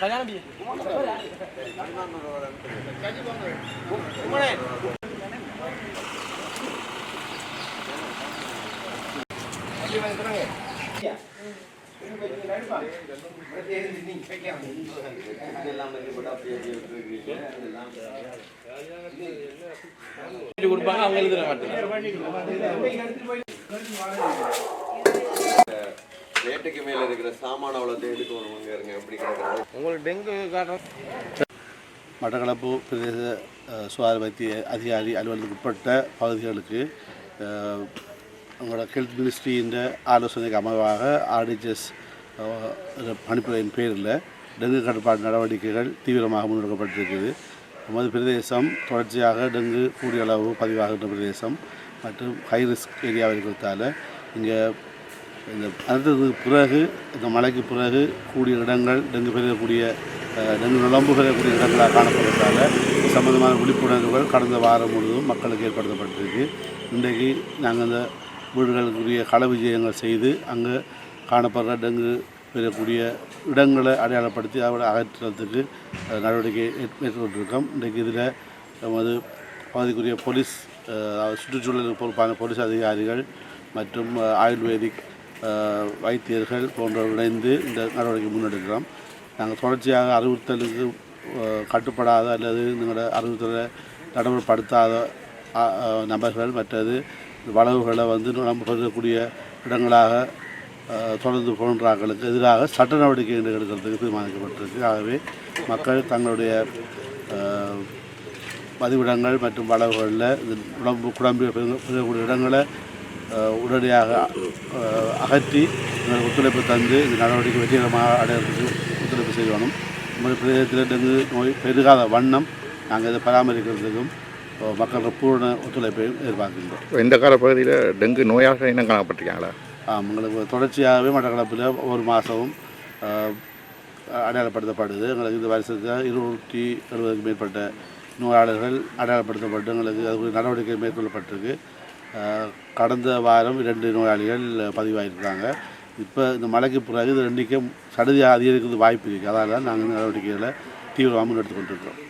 கல்யாணம் பி கொடுப்பாங்க அவங்க எழுதுற ரேட்டுக்கு மேல இருக்கிற சாமான அவ்வளோ எடுக்கணும் அங்க இருங்க எப்படி கிடக்குறது உங்களுக்கு டெங்கு காட்டுறோம் மட்டக்களப்பு பிரதேச சுகாதார வைத்திய அதிகாரி அலுவலகத்துக்கு உட்பட்ட பகுதிகளுக்கு உங்களோட ஹெல்த் மினிஸ்ட்ரியின் ஆலோசனைக்கு அமைவாக ஆர்டிஜிஎஸ் பணிப்புரையின் பேரில் டெங்கு கட்டுப்பாட்டு நடவடிக்கைகள் தீவிரமாக முன்னெடுக்கப்பட்டிருக்குது. நமது பிரதேசம் தொடர்ச்சியாக டெங்கு கூடிய அளவு பதிவாகின்ற பிரதேசம் மற்றும் ஹை ரிஸ்க் ஏரியாவில் இருக்கிறதால இங்கே இந்த அடுத்ததுக்கு பிறகு இந்த மழைக்கு பிறகு கூடிய இடங்கள் டெங்கு பெறக்கூடிய டெங்கு நுழம்பு பெறக்கூடிய இடங்களாக காணப்படுறதால சம்பந்தமான விழிப்புணர்வுகள் கடந்த வாரம் முழுவதும் மக்களுக்கு ஏற்படுத்தப்பட்டிருக்கு. இன்றைக்கு நாங்கள் இந்த வீடுகளுக்குரிய கள விஜயங்கள் செய்து அங்கே காணப்படுற டெங்கு பெறக்கூடிய இடங்களை அடையாளப்படுத்தி அவரை அகற்றுறதுக்கு நடவடிக்கை மேற்கொண்டிருக்கோம். இன்றைக்கு இதில் நமது பகுதிக்குரிய போலீஸ் சுற்றுச்சூழல் சுற்றுச்சூழலுக்கு பொறுப்பான போலீஸ் அதிகாரிகள் மற்றும் ஆயுர்வேதிக் வைத்தியர்கள் போன்றோர் இணைந்து இந்த நடவடிக்கை முன்னெடுக்கிறோம் நாங்கள் தொடர்ச்சியாக அறிவுறுத்தலுக்கு கட்டுப்படாத அல்லது எங்களோட அறிவுறுத்தலை நடைமுறைப்படுத்தாத நபர்கள் மற்றது வளவுகளை வந்து நம்ம இடங்களாக தொடர்ந்து போன்றார்களுக்கு எதிராக சட்ட நடவடிக்கை எடுக்கிறதுக்கு தீர்மானிக்கப்பட்டிருக்கு. ஆகவே மக்கள் தங்களுடைய பதிவிடங்கள் மற்றும் வளவுகளில் உடம்பு குழம்பு பெறக்கூடிய இடங்களை உடனடியாக அகற்றி எங்களுக்கு ஒத்துழைப்பு தந்து இந்த நடவடிக்கை வெற்றிகரமாக அடையிறதுக்கு ஒத்துழைப்பு செய்யணும் நமது பிரதேசத்தில் டெங்கு நோய் பெருகாத வண்ணம் நாங்கள் இதை பராமரிக்கிறதுக்கும் அஹ், மக்கள் பூரண ஒத்துழைப்பையும் எதிர்பார்க்கின்றோம். இந்த காலப்பகுதியில் டெங்கு நோயாக இனம் காணப்பட்டிருக்காங்களா? எங்களுக்கு தொடர்ச்சியாகவே மட்டக்களப்பில் ஒரு மாதமும் அடையாளப்படுத்தப்படுது. எங்களுக்கு இந்த வருஷத்தில் இருநூற்றி எழுபதுக்கு மேற்பட்ட நோயாளர்கள் அடையாளப்படுத்தப்பட்டு எங்களுக்கு அதுக்கு நடவடிக்கை மேற்கொள்ளப்பட்டிருக்கு. கடந்த வாரம் இரண்டு நோயாளிகள் பதிவாகியிருக்காங்க இப்போ இந்த மழைக்கு பிறகு இது எண்ணிக்கை சடுதியாக அதிகரிக்கிறது வாய்ப்பு இருக்குது அதனால் நாங்கள் நடவடிக்கைகளை தீவிரமாக முன்னெடுத்து கொண்டிருக்கிறோம்.